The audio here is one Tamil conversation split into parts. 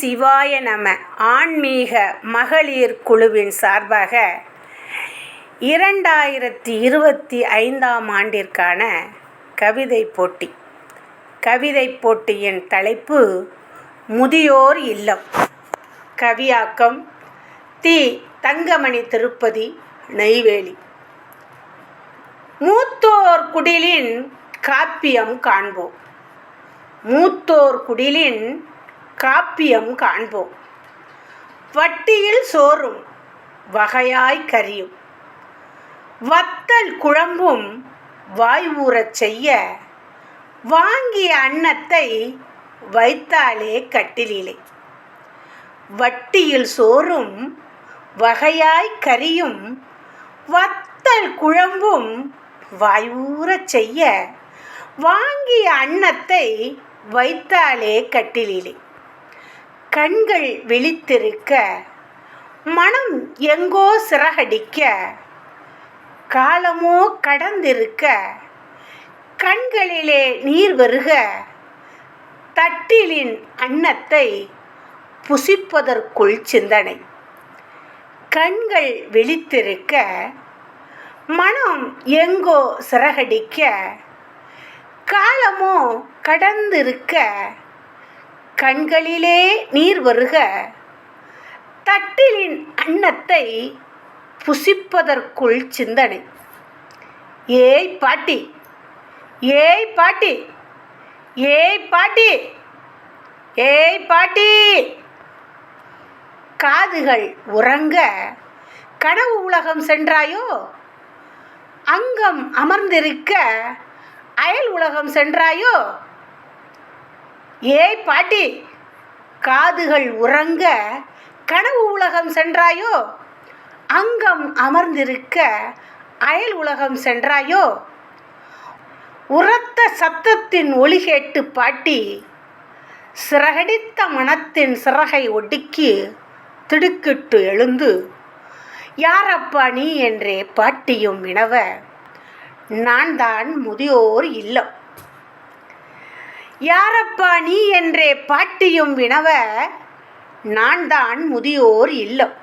சிவாய நம. ஆன்மீக மகளிர் குழுவின் சார்பாக இரண்டாயிரத்தி இருபத்தி ஐந்தாம் ஆண்டிற்கான கவிதை போட்டி. கவிதை போட்டியின் தலைப்பு முதியோர் இல்லம். கவியாக்கம் தி. தங்கமணி திருப்பதி நெய்வேலி. மூத்தோர் குடிலின் காப்பியம் காண்போம். மூத்தோர் குடிலின் காப்பியம் காண்போம். வட்டியில் சோறும் வகையாய் கரியும். வத்தல் குழம்பும் வாய் ஊறச் செய்ய வாங்கிய அன்னத்தை வைத்தாலே கட்டிலே வட்டியில் சோறும் வகையாய் கரியும் வத்தல் குழம்பும் வாய் ஊறச் செய்ய வாங்கிய அன்னத்தை வைத்தாலே கட்டிலே கண்கள் விழித்திருக்க மனம் எங்கோ சிறகடிக்க காலமோ கடந்திருக்க கண்களிலே நீர் வருக தட்டிலின் அன்னத்தை புசிப்பதற்குள் சிந்தனை. கண்கள் விழித்திருக்க மனம் எங்கோ சிறகடிக்க காலமோ கடந்திருக்க கண்களிலே நீர் வருக. தட்டிலின் அன்னத்தை புசிப்பதற்குள் சிந்தனை. ஏய் பாட்டி ஏய் பாட்டி ஏய் பாட்டி ஏய் பாட்டி. காதுகள் உறங்க கனவு உலகம் சென்றாயோ? அங்கம் அமர்ந்திருக்க அயல் உலகம் சென்றாயோ? ஏய் பாட்டி காதுகள் உறங்க கனவு உலகம் சென்றாயோ? அங்கம் அமர்ந்திருக்க அயல் உலகம் சென்றாயோ? உரத்த சத்தத்தின் ஒளி கேட்டு பாட்டி சிறகடித்த மனத்தின் சிறகை ஒடுக்கி திடுக்கிட்டு எழுந்து யாரப்பா நீ? என்றே பாட்டியும் வினவ நான் தான் முதியோர் இல்லம். யாரப்பா நீ என்றே பாட்டியும் வினவ நான் தான் முதியோர் இல்லம்.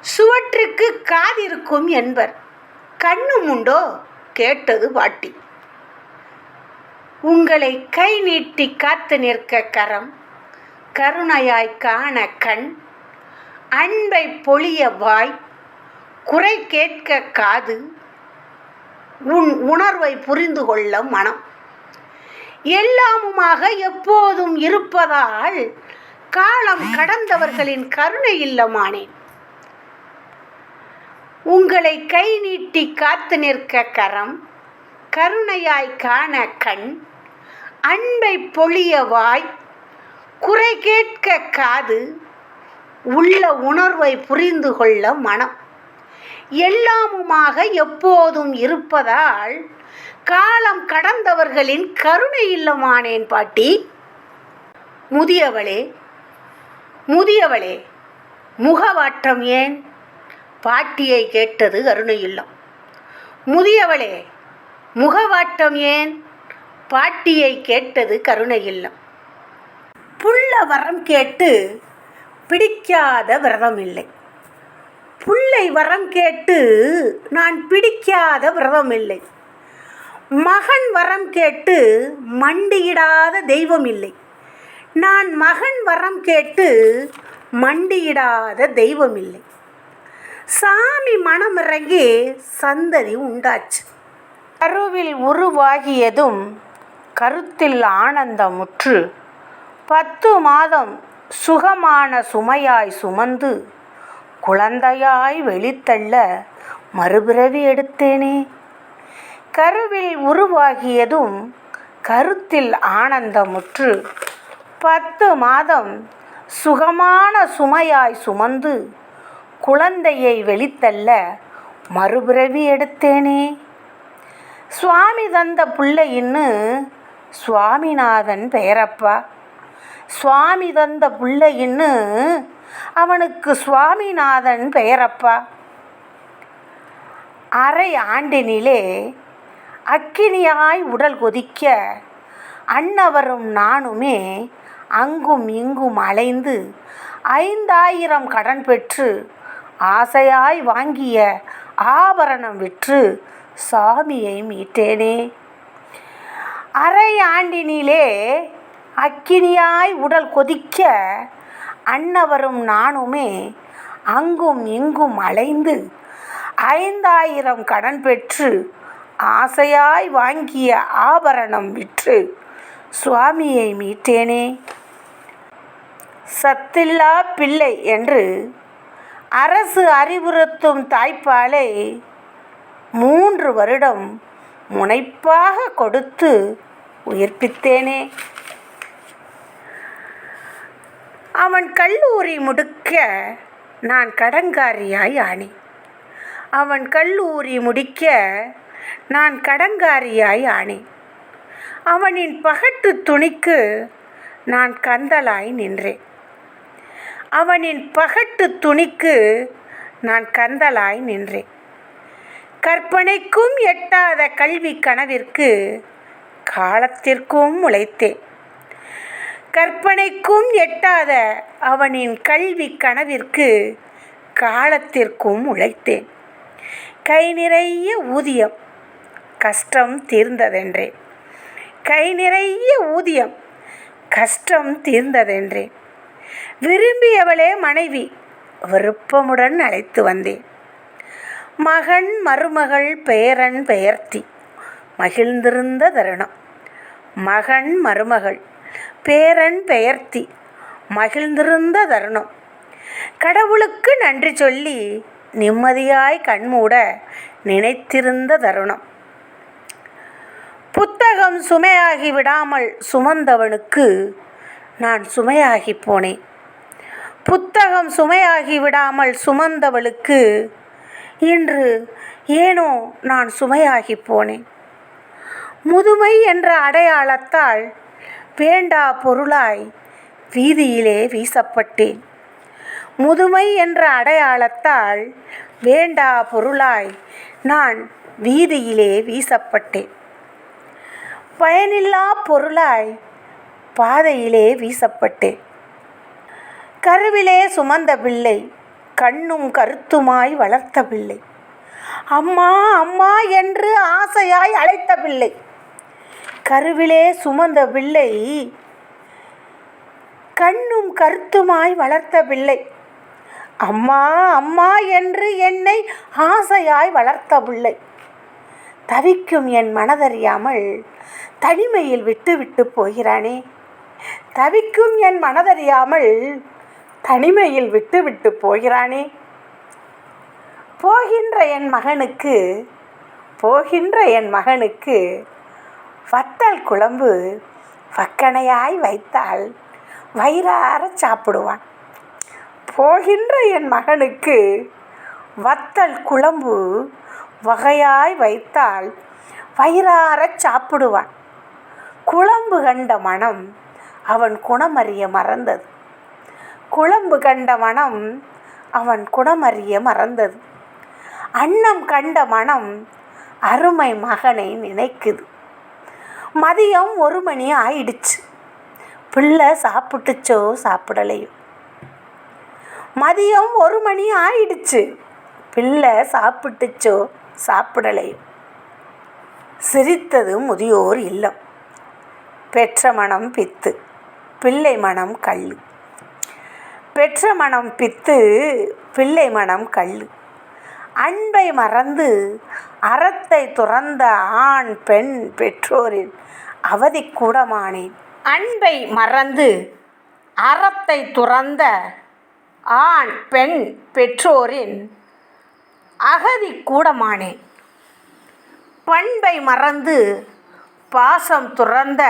சுவற்றுக்கு காதிருக்கும் என்பர் கண்ணும் உண்டோ? கேட்டது பாட்டி. உங்களை கை நீட்டி காத்து நிற்க கரம் கருணையாய் காண கண் அன்பை பொழிய வாய் குறை கேட்க காது உன் உணர்வை புரிந்து கொள்ள மனம். எல்லாமுமாக எப்போதும் இருப்பதால் காலம் கடந்தவர்களின் கருணை இல்லமானேன் உங்களை கை நீட்டி காத்து நிற்க கரம் கருணையாய் காண கண் அன்பை பொழிய வாய் குறை கேட்க காது உள்ள உணர்வை புரிந்து கொள்ள மனம். எல்லாமுமாக எப்போதும் இருப்பதால் காலம் கடந்தவர்களின் கருணை இல்லமானேன் பாட்டி. முதியவளே முதியவளே முகவாட்டம் ஏன்? பாட்டியை கேட்டது கருணை இல்லம். முதியவளே முகவாட்டம் ஏன்? பாட்டியை கேட்டது கருணை இல்லம். புள்ள வரம் கேட்டு பிடிக்காத விரதம் இல்லை. புள்ளை வரம் கேட்டு நான் பிடிக்காத விரதம் இல்லை. மகன் வரம் கேட்டு மண்டியிடாத தெய்வம் இல்லை. நான் மகன் வரம் கேட்டு மண்டியிடாத தெய்வம் இல்லை. சாமி மனமிறங்கி சந்ததி உண்டாச்சு. கருவில் உருவாகியதும் கருத்தில் ஆனந்தமுற்று பத்து மாதம் சுகமான சுமையாய் சுமந்து குழந்தையாய் வெளித்தள்ள மறுபிறவி எடுத்தேனே. கருவில் உருவாகியதும் கருத்தில் ஆனந்தமுற்று பத்து மாதம் சுகமான சுமையாய் சுமந்து குழந்தையை வெளித்தள்ள மறுபிறவி எடுத்தேனே. சுவாமி தந்த பிள்ளையின்னு சுவாமிநாதன் பெயரப்பா. சுவாமி தந்த பிள்ளையின்னு அவனுக்கு சுவாமிநாதன் பெயரப்பா. அரை ஆண்டினிலே அக்கினியாய் உடல் கொதிக்க அன்னவரும் நானுமே அங்கும் இங்கும் அலைந்து ஐந்தாயிரம் கடன் பெற்று ஆசையாய் வாங்கிய ஆபரணம் விற்று சாமியை மீட்டேனே. அரை ஆண்டினிலே அக்கினியாய் உடல் கொதிக்க அன்னவரும் நானுமே அங்கும் இங்கும் அலைந்து ஐந்தாயிரம் கடன் பெற்று ஆசையாய் வாங்கிய ஆபரணம் விற்று சுவாமியை மீட்டேனே. சத்தில்லா பிள்ளை என்று அரசு அறிவுறுத்தும் தாய்ப்பாலை மூன்று வருடம் முனைப்பாக கொடுத்து உயிர்ப்பித்தேனே. அவன் கல்லூரி முடுக்க நான் கடங்காரியாய் ஆனேன். அவன் கல்லூரி முடிக்க நான் கடங்காரியாய் ஆனேன். அவனின் பகட்டு துணிக்கு நான் கந்தலாய் நின்றேன். அவனின் பகட்டு துணிக்கு நான் கந்தலாய் நின்றேன். கற்பனைக்கும் எட்டாத கல்வி கனவிற்கு காலத்திற்கும் உழைத்தேன். கற்பனைக்கும் எட்டாத அவனின் கல்வி கனவிற்கு காலத்திற்கும் உழைத்தேன். கை நிறைய ஊதியம் கஷ்டம் தீர்ந்ததென்றேன் கை நிறைய ஊதியம் கஷ்டம் தீர்ந்ததென்றேன் விரும்பியவளே மனைவி விருப்பமுடன் அழைத்து வந்தேன். மகன் மருமகள் பேரன் பெயர்த்தி மகிழ்ந்திருந்த தருணம். மகன் மருமகள் பேரன் பெயர்த்தி மகிழ்ந்திருந்த தருணம். கடவுளுக்கு நன்றி சொல்லி நிம்மதியாய் கண்மூட நினைத்திருந்த தருணம். புத்தகம் சுமையாகி விடாமல் சுமந்தவனுக்கு நான் சுமையாகி போனேன். புத்தகம் சுமையாகி விடாமல் சுமந்தவளுக்கு இன்று ஏனோ நான் சுமையாகி போனேன். முதுமை என்ற அடையாளத்தால் வேண்டா பொருளாய் வீதியிலே வீசப்பட்டேன். முதுமை என்ற அடையாளத்தால் வேண்டா பொருளாய் நான் வீதியிலே வீசப்பட்டேன். பயனில்லா பொருளாய் பாதையிலே வீசப்பட்டேன். கருவிலே சுமந்த பிள்ளை கண்ணும் கருத்துமாய் வளர்த்த பிள்ளை. அம்மா அம்மா என்று ஆசையாய் அழைத்த பிள்ளை. கருவிலே சுமந்த பிள்ளை கண்ணும் கருத்துமாய் வளர்த்த பிள்ளை அம்மா அம்மா என்று என்னை ஆசையாய் வளர்த்த பிள்ளை தவிக்கும் என் மனதறியாமல் தனிமையில் விட்டு விட்டு போகிறானே. தவிக்கும் என் மனதறியாமல் தனிமையில் விட்டு விட்டு போகிறானே. போகின்ற என் மகனுக்கு போகின்ற என் மகனுக்கு வத்தல் குழம்பு வக்கணையாய் வைத்தால் வயிறார சாப்பிடுவான். போகின்ற என் மகனுக்கு வத்தல் குழம்பு வகையாய் வைத்தால் வயிறார சாப்பிடுவான். குழம்பு கண்ட மனம் அவன் குணமறிய மறந்தது. குழம்பு கண்ட மனம் அவன் குணமறிய மறந்தது. அன்னம் கண்ட மனம் அருமை மகனை நினைக்குது. மதியம் ஒரு மணி ஆயிடுச்சு. பிள்ளை சாப்பிட்டுச்சோ சாப்பிடலையோ. மதியம் ஒரு மணி ஆயிடுச்சு. பிள்ளை சாப்பிட்டுச்சோ சாப்பிடலையோ. சிரித்தது முதியோர் இல்லம். பெற்ற மனம் பித்து பிள்ளை மனம் கல் பெற்ற மனம் பித்து பிள்ளை மனம் கல் அன்பை மறந்து அறத்தை துறந்த ஆண் பெண் பெற்றோரின் அவதி கூடமானேன் அன்பை மறந்து அறத்தை துறந்த ஆண் பெண் பெற்றோரின் அகதி கூடமானேன் பண்பை மறந்து பாசம் துறந்த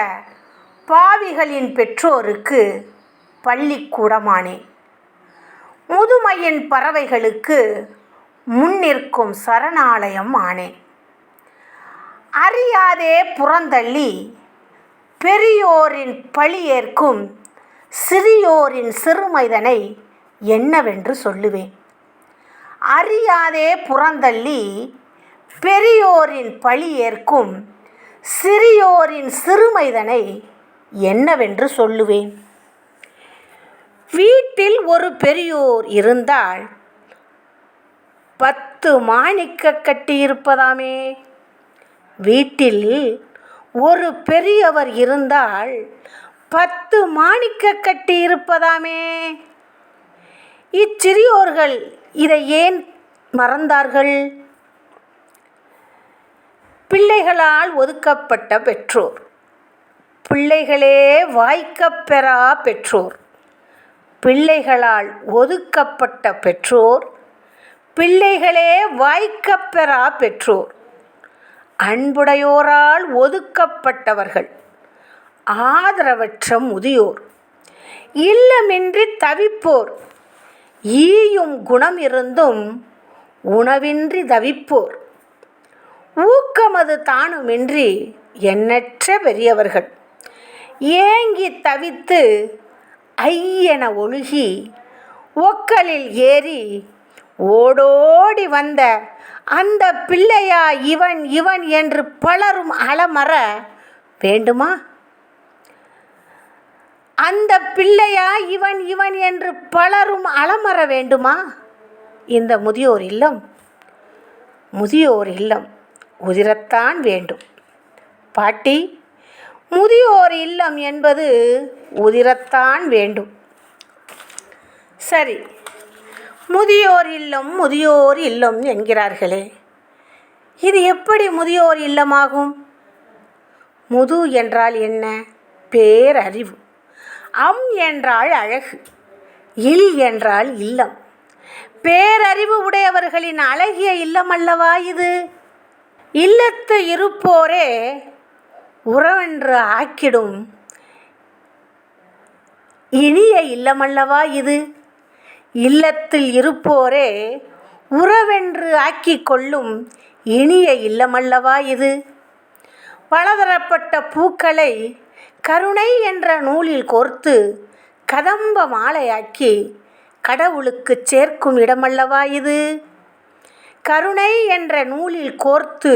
பாவிகளின் பெற்றோருக்கு பள்ளிக்கூடமானேன். முதுமையின் பறவைகளுக்கு முன்னிற்கும் சரணாலயம் ஆனேன் அறியாதே புறந்தள்ளி பெரியோரின் பழியேற்கும் சிறியோரின் சிறுமைதனை என்னவென்று சொல்லுவேன். அறியாதே புறந்தள்ளி பெரியோரின் பழியேற்கும் சிறியோரின் சிறுமைதனை என்னவென்று சொல்லுவேன். வீட்டில் ஒரு பெரியோர் இருந்தால் பத்து மாணிக்க கட்டியிருப்பதாமே. வீட்டில் ஒரு பெரியவர் இருந்தால் பத்து மாணிக்க கட்டியிருப்பதாமே. இச்சிறியோர்கள் இதை ஏன் மறந்தார்கள்? பிள்ளைகளால் ஒதுக்கப்பட்ட பெற்றோர். பிள்ளைகளே வாய்க்கப்பெறா பெற்றோர். பிள்ளைகளால் ஒதுக்கப்பட்ட பெற்றோர் பிள்ளைகளே வாய்க்கப்பெறா பெற்றோர். அன்புடையோரால் ஒதுக்கப்பட்டவர்கள். ஆதரவற்ற முதியோர். இல்லமின்றி தவிப்போர். ஈயும் குணம் இருந்தும் உணவின்றி தவிப்போர். ஊக்கமது தானுமின்றி எண்ணற்ற பெரியவர்கள். ஏங்கி தவித்து ஐயென ஒழுகி ஒக்கலில் ஏறி ஓடோடி வந்த அந்த பிள்ளையா இவன் இவன் என்று பலரும் அலமர வேண்டுமா? அந்த பிள்ளையா இவன் இவன் என்று பலரும் அலமர வேண்டுமா? இந்த முதியோர் இல்லம் முதியோர் இல்லம் உதிரத்தான் வேண்டும். பாட்டி முதியோர் இல்லம் என்பது உதிரத்தான் வேண்டும். சரி முதியோர் இல்லம் முதியோர் இல்லம் என்கிறார்களே. இது எப்படி முதியோர் இல்லமாகும்? முது என்றால் என்ன? பேரறிவு. அம் என்றால் அழகு. இல் என்றால் இல்லம். பேரறிவு உடையவர்களின் அழகிய இல்லம் அல்லவா இது? இல்லத்து இருப்போரே உறவென்று ஆக்கிடும் இனிய இல்லமல்லவா இது? இல்லத்தில் இருப்போரே உறவென்று ஆக்கிக் கொள்ளும் இனிய இல்லமல்லவா இது. பலதரப்பட்ட பூக்களை கருணை என்ற நூலில் கோர்த்து கதம்ப மாலையாக்கி கடவுளுக்கு சேர்க்கும் இடமல்லவா இது. கருணை என்ற நூலில் கோர்த்து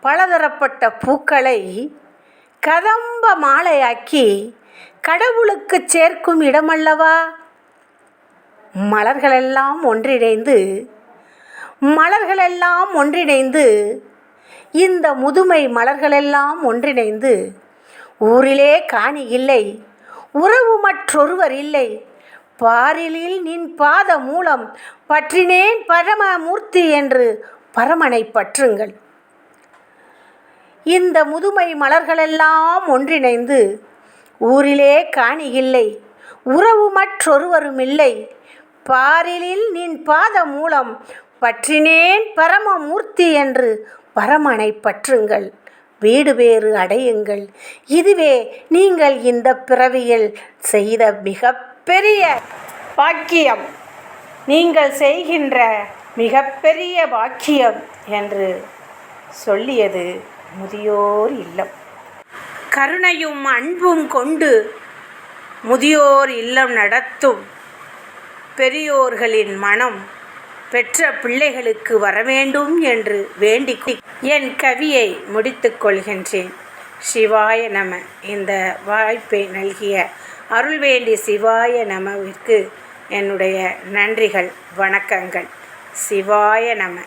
பலதரப்பட்ட பூக்களை கதம்ப மாலையாக்கி கடவுளுக்கு சேர்க்கும் இடமல்லவா. மலர்களெல்லாம் ஒன்றிணைந்து மலர்களெல்லாம் ஒன்றிணைந்து இந்த முதுமை மலர்களெல்லாம் ஒன்றிணைந்து ஊரிலே காணி இல்லை உறவு மற்றொருவர் இல்லை பாரிலில் நின் பாத மூலம் பற்றினேன் பரமமூர்த்தி என்று பரமனை பற்றுங்கள். இந்த முதுமை மலர்களெல்லாம் ஒன்றிணைந்து ஊரிலே காணி இல்லை உறவு மற்றொருவரும் இல்லை பாரிலில் நின் பாத மூலம் பற்றினேன் பரமமூர்த்தி என்று பரமனை பற்றுங்கள். வீடு வேறு அடையுங்கள். இதுவே நீங்கள் இந்த பிறவியில் செய்த மிகப்பெரிய பாக்கியம். நீங்கள் செய்கின்ற மிகப்பெரிய பாக்கியம் என்று சொல்லியது முதியோர் இல்லம். கருணையும் அன்பும் கொண்டு முதியோர் இல்லம் நடத்தும் பெரியோர்களின் மனம் பெற்ற பிள்ளைகளுக்கு வரவேண்டும் என்று வேண்டி என் கவியை முடித்துக்கொள்கின்றேன் சிவாய நம. இந்த வாய்ப்பை நல்கிய அருள்வேண்டி சிவாய நமவிற்கு என்னுடைய நன்றிகள் வணக்கங்கள். சிவாய நம.